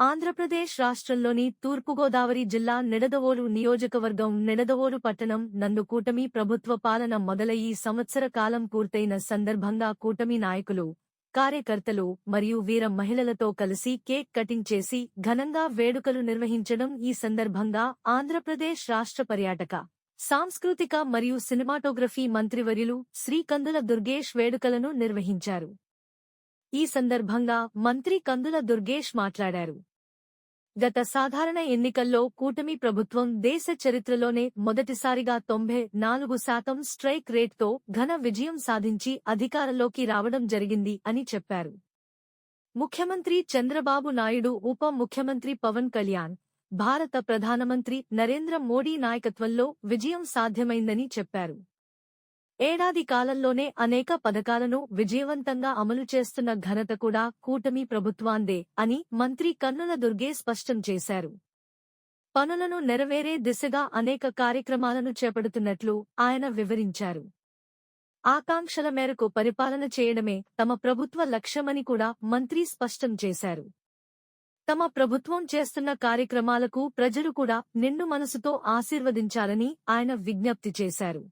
ఆంధ్రప్రదేశ్ రాష్ట్రంలోని తూర్పుగోదావరి జిల్లా నిడదవోలు నియోజకవర్గం నిడదవోలు పట్టణం నందు కూటమి ప్రభుత్వ పాలన మొదలయ్యి సంవత్సర కాలం పూర్తయిన సందర్భంగా కూటమి నాయకులు కార్యకర్తలు మరియు వీర మహిళలతో కలిసి కేక్ కటింగ్ చేసి ఘనంగా వేడుకలు నిర్వహించడం ఈ సందర్భంగా ఆంధ్రప్రదేశ్ రాష్ట్ర పర్యాటక సాంస్కృతిక మరియు సినిమాటోగ్రఫీ మంత్రివర్యులు శ్రీ కందుల దుర్గేష్ వేడుకలను నిర్వహించారు. ఈ సందర్భంగా మంత్రి కందుల దుర్గేష్ మాట్లాడారు. గత సాధారణ ఎన్నికల్లో కూటమి ప్రభుత్వం దేశ చరిత్రలోనే మొదటిసారిగా తొంభై నాలుగు శాతం స్ట్రైక్ రేట్తో ఘన విజయం సాధించి అధికారంలోకి రావడం జరిగింది అని చెప్పారు. ముఖ్యమంత్రి చంద్రబాబు నాయుడు ఉప ముఖ్యమంత్రి పవన్ కళ్యాణ్ భారత ప్రధానమంత్రి నరేంద్ర మోడీ నాయకత్వంలో విజయం సాధ్యమైందని చెప్పారు. ఏడాది కాలంలోనే అనేక పథకాలను విజయవంతంగా అమలు చేస్తున్న ఘనత కూడా కూటమి ప్రభుత్వాందే అని మంత్రి కన్నుల దుర్గే స్పష్టం చేశారు. పనులను నెరవేరే దిశగా అనేక కార్యక్రమాలను చేపడుతున్నట్లు ఆయన వివరించారు. ఆకాంక్షల మేరకు పరిపాలన చేయడమే తమ ప్రభుత్వ లక్ష్యమని కూడా మంత్రి స్పష్టం చేశారు. తమ ప్రభుత్వం చేస్తున్న కార్యక్రమాలకు ప్రజలు కూడా నిండు మనసుతో ఆశీర్వదించాలని ఆయన విజ్ఞప్తి చేశారు.